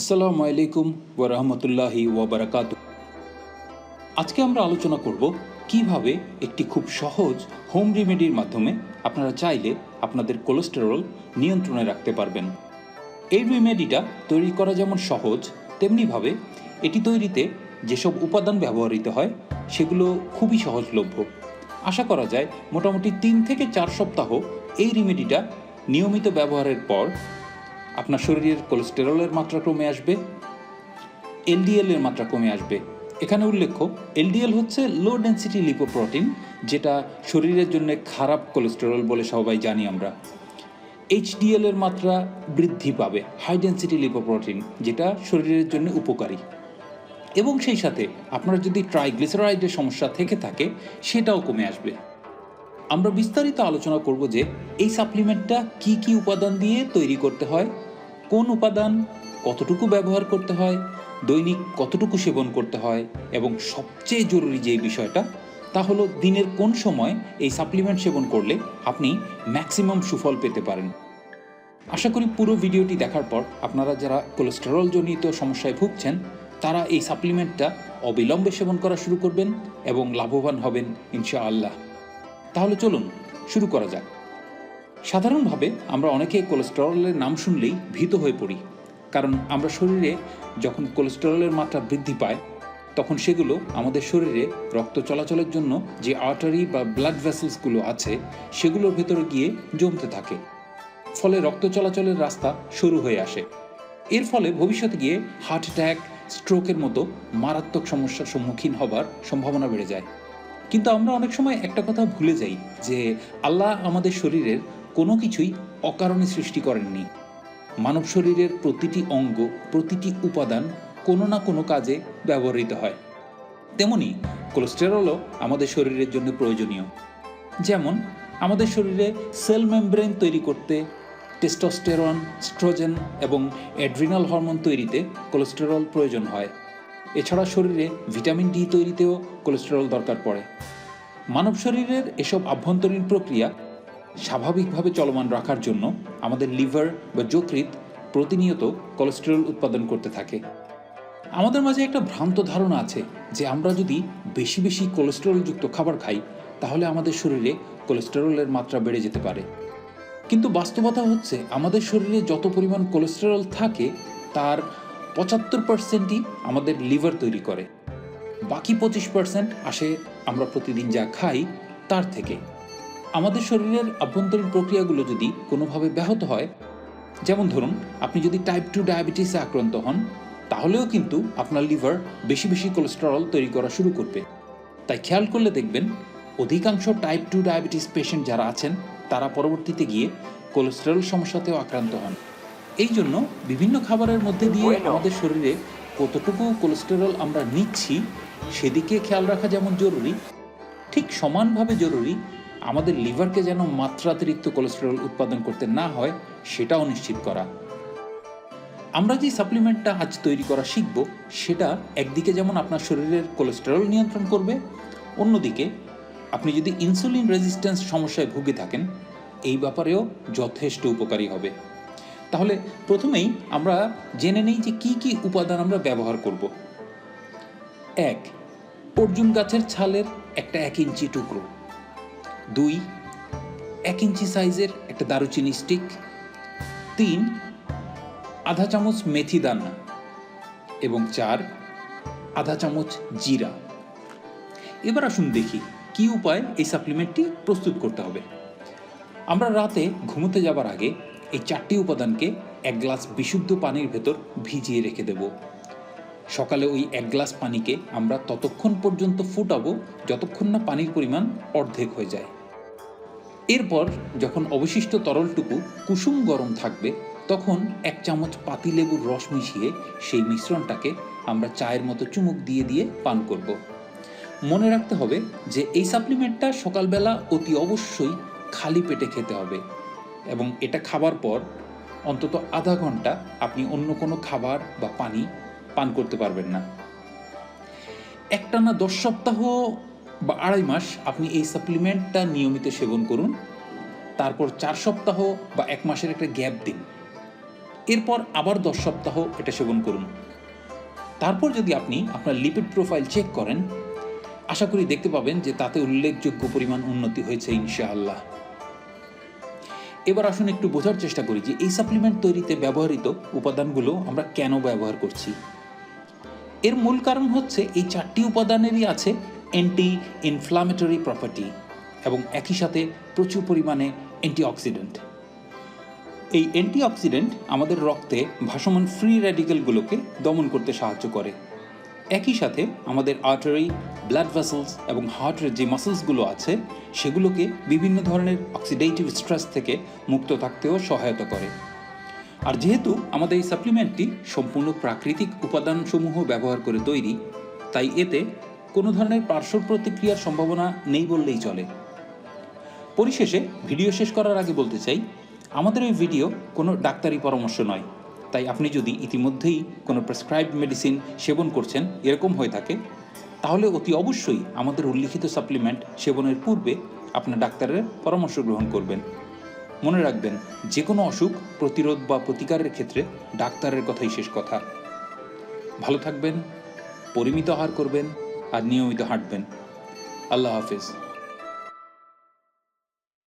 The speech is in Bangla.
আসসালামু আলাইকুম ওয়া রাহমাতুল্লাহি ওয়া বারাকাতু আজকে আমরা আলোচনা করব কীভাবে একটি খুব সহজ হোম রেমেডির মাধ্যমে আপনারা চাইলে আপনাদের কোলেস্টেরল নিয়ন্ত্রণে রাখতে পারবেন। এই রেমেডিটা তৈরি করা যেমন সহজ, তেমনিভাবে এটি তৈরিতে যেসব উপাদান ব্যবহৃত হয় সেগুলো খুবই সহজলভ্য। আশা করা যায় মোটামুটি তিন থেকে চার সপ্তাহ এই রেমেডিটা নিয়মিত ব্যবহারের পর আপনার শরীরের কোলেস্টেরলের মাত্রা কমে আসবে এলডিএল এর মাত্রা কমে আসবে। এখানে উল্লেখ্য এলডিএল হচ্ছে লো ডেন্সিটি লিপোপ্রোটিন যেটা শরীরের জন্য খারাপ কোলেস্টেরল বলে সবাই জানি আমরা। এইচডিএল এর মাত্রা বৃদ্ধি পাবে হাই ডেন্সিটি লিপোপ্রোটিন যেটা শরীরের জন্য উপকারী। এবং সেই সাথে আপনার যদি ট্রাইগ্লিসারাইডের সমস্যা থেকে থাকে, সেটাও কমে আসবে। আমরা বিস্তারিত আলোচনা করব যে এই সাপ্লিমেন্টটা কি কি উপাদান দিয়ে তৈরি করতে হয় কোন উপাদান কতটুকু ব্যবহার করতে হয়, দৈনিক কতটুকু সেবন করতে হয় এবং সবচেয়ে জরুরি যে বিষয়টা, তা হলো দিনের কোন সময় এই সাপ্লিমেন্ট সেবন করলে আপনি ম্যাক্সিমাম সুফল পেতে পারেন। আশা করি পুরো ভিডিওটি দেখার পর আপনারা যারা কোলেস্টেরল জনিত সমস্যায় ভুগছেন, তারা এই সাপ্লিমেন্টটা অবিলম্বে সেবন করা শুরু করবেন এবং লাভবান হবেন, ইনশাআল্লাহ। তাহলে চলুন, শুরু করা যাক। সাধারণভাবে আমরা অনেকে কোলেস্টেরলের নাম শুনলেই ভীত হয়ে পড়ি, কারণ আমরা শরীরে যখন কোলেস্টেরলের মাত্রা বৃদ্ধি পায়, তখন সেগুলো আমাদের শরীরে রক্ত চলাচলের জন্য যে আর্টারি বা ব্লাড ভেসেলসগুলো আছে, সেগুলোর ভেতরে গিয়ে জমতে থাকে। ফলে রক্ত চলাচলের রাস্তা শুরু হয়ে আসে। এর ফলে ভবিষ্যতে গিয়ে হার্ট অ্যাটাক স্ট্রোকের মতো মারাত্মক সমস্যার সম্মুখীন হবার সম্ভাবনা বেড়ে যায়। কিন্তু আমরা অনেক সময় একটা কথা ভুলে যাই যে আল্লাহ আমাদের শরীরের কোনো কিছুই অকারণে সৃষ্টি করেননি। মানব শরীরের প্রতিটি অঙ্গ, প্রতিটি উপাদান কোনো না কোনো কাজে ব্যবহৃত হয়। তেমনি কোলেস্টেরলও আমাদের শরীরের জন্য প্রয়োজনীয়। যেমন, আমাদের শরীরে সেল মেমব্রেন তৈরি করতে টেস্টোস্টেরন, স্ট্রোজেন এবং অ্যাড্রিনাল হরমোন তৈরিতে কোলেস্টেরল প্রয়োজন হয়। এছাড়া শরীরে ভিটামিন ডি তৈরিতেও কোলেস্টেরল দরকার পড়ে। মানব শরীরের এসব আভ্যন্তরীণ প্রক্রিয়া স্বাভাবিকভাবে চলমান রাখার জন্য আমাদের লিভার বা যকৃৎ প্রতিনিয়ত কোলেস্টেরল উৎপাদন করতে থাকে। আমাদের মাঝে একটা ভ্রান্ত ধারণা আছে যে আমরা যদি বেশি বেশি কোলেস্টেরলযুক্ত খাবার খাই, তাহলে আমাদের শরীরে কোলেস্টেরলের মাত্রা বেড়ে যেতে পারে। কিন্তু বাস্তবতা হচ্ছে আমাদের শরীরে যত পরিমাণ কোলেস্টেরল থাকে, তার পঁচাত্তর পার্সেন্টই আমাদের লিভার তৈরি করে। বাকি পঁচিশ পার্সেন্ট আসে আমরা প্রতিদিন যা খাই, তার থেকে। আমাদের শরীরের আভ্যন্তরীণ প্রক্রিয়াগুলো যদি কোনোভাবে ব্যাহত হয় যেমন ধরুন আপনি যদি টাইপ টু ডায়াবেটিসে আক্রান্ত হন তাহলেও কিন্তু আপনার লিভার বেশি বেশি কোলেস্টেরল তৈরি করা শুরু করবে। তাই খেয়াল করলে দেখবেন অধিকাংশ টাইপ টু ডায়াবেটিস পেশেন্ট যারা আছেন তারা পরবর্তীতে গিয়ে কোলেস্টেরল সমস্যাতেও আক্রান্ত হন। এই জন্য বিভিন্ন খাবারের মধ্যে দিয়ে আমাদের শরীরে কতটুকু কোলেস্টেরল আমরা নিচ্ছি সেদিকে খেয়াল রাখা যেমন জরুরি ঠিক সমানভাবে জরুরি আমাদের লিভারকে যেন মাত্রাতিরিক্ত কোলেস্টেরল উৎপাদন করতে না হয়, সেটাও নিশ্চিত করা। আমরা যে সাপ্লিমেন্টটা আজ তৈরি করা শিখব, সেটা একদিকে যেমন আপনার শরীরের কোলেস্টেরল নিয়ন্ত্রণ করবে, অন্যদিকে আপনি যদি ইনসুলিন রেজিস্ট্যান্স সমস্যায় ভুগে থাকেন, এই ব্যাপারেও যথেষ্ট উপকারী হবে। তাহলে প্রথমেই আমরা জেনে নেই যে কি কি উপাদান আমরা ব্যবহার করব। এক, অর্জুন গাছের ছালের একটা এক ইঞ্চি টুকরো। দুই, এক ইঞ্চি সাইজের একটা দারুচিনি স্টিক। তিন, আধা চামচ মেথি দানা। এবং চার, আধা চামচ জিরা। এবার আসুন দেখি কি উপায় এই সাপ্লিমেন্টটি প্রস্তুত করতে হবে। আমরা রাতে ঘুমোতে যাবার আগে এই চারটি উপাদানকে এক গ্লাস বিশুদ্ধ পানির ভেতর ভিজিয়ে রেখে দেব। সকালে ওই এক গ্লাস পানিকে আমরা ততক্ষণ পর্যন্ত ফুটাবো যতক্ষণ না পানির পরিমাণ অর্ধেক হয়ে যায়। এরপর যখন অবশিষ্ট তরলটুকু কুসুম গরম থাকবে, তখন এক চামচ পাতিলেবুর রস মিশিয়ে সেই মিশ্রণটাকে আমরা চায়ের মতো চুমুক দিয়ে দিয়ে পান করব। মনে রাখতে হবে যে এই সাপ্লিমেন্টটা সকালবেলা অতি অবশ্যই খালি পেটে খেতে হবে এবং এটা খাবার পর অন্তত আধা ঘণ্টা আপনি অন্য কোনো খাবার বা পানি পান করতে পারবেন না। একটানা দশ সপ্তাহ বা আড়াই মাস আপনি এই সাপ্লিমেন্টটা নিয়মিত সেবন করুন। তারপর চার সপ্তাহ বা এক মাসের একটা গ্যাপ দিন। এরপর আবার দশ সপ্তাহ এটা সেবন করুন। তারপর যদি আপনি আপনার লিপিড প্রোফাইল চেক করেন, আশা করি দেখতে পাবেন যে তাতে উল্লেখযোগ্য পরিমাণ উন্নতি হয়েছে ইনশাআল্লাহ। এবার আসুন একটু বোঝার চেষ্টা করি যে এই সাপ্লিমেন্ট তৈরিতে ব্যবহৃত উপাদানগুলো আমরা কেন ব্যবহার করছি। এর মূল কারণ হচ্ছে এই চারটি উপাদানেরই আছে অ্যান্টি ইনফ্লামেটরি প্রপার্টি এবং একই সাথে প্রচুর পরিমাণে অ্যান্টিঅক্সিডেন্ট এই অ্যান্টিঅক্সিডেন্ট আমাদের রক্তে ভাসমান ফ্রি র্যাডিক্যালগুলোকে দমন করতে সাহায্য করে। একই সাথে আমাদের আর্টারি ব্লাড ভেসেলস এবং হার্টের যে মাসেলসগুলো আছে, সেগুলোকে বিভিন্ন ধরনের অক্সিডেটিভ স্ট্রেস থেকে মুক্ত থাকতেও সহায়তা করে। আর যেহেতু আমাদের এই সাপ্লিমেন্টটি সম্পূর্ণ প্রাকৃতিক উপাদানসমূহ ব্যবহার করে তৈরি, তাই এতে কোনো ধরনের পার্শ্ব প্রতিক্রিয়ার সম্ভাবনা নেই বললেই চলে। পরিশেষে ভিডিও শেষ করার আগে বলতে চাই, আমাদের এই ভিডিও কোনো ডাক্তারি পরামর্শ নয়। তাই আপনি যদি ইতিমধ্যেই কোনো প্রেসক্রাইব মেডিসিন সেবন করছেন, এরকম হয়ে থাকে, তাহলে অতি অবশ্যই আমাদের উল্লিখিত সাপ্লিমেন্ট সেবনের পূর্বে আপনার ডাক্তারের পরামর্শ গ্রহণ করবেন। মনে রাখবেন যে কোনো অসুখ প্রতিরোধ বা প্রতিকারের ক্ষেত্রে ডাক্তারের কথাই শেষ কথা। ভালো থাকবেন, পরিমিত আহার করবেন আর নিয়মিত হাঁটবেন। আল্লাহ হাফিজ।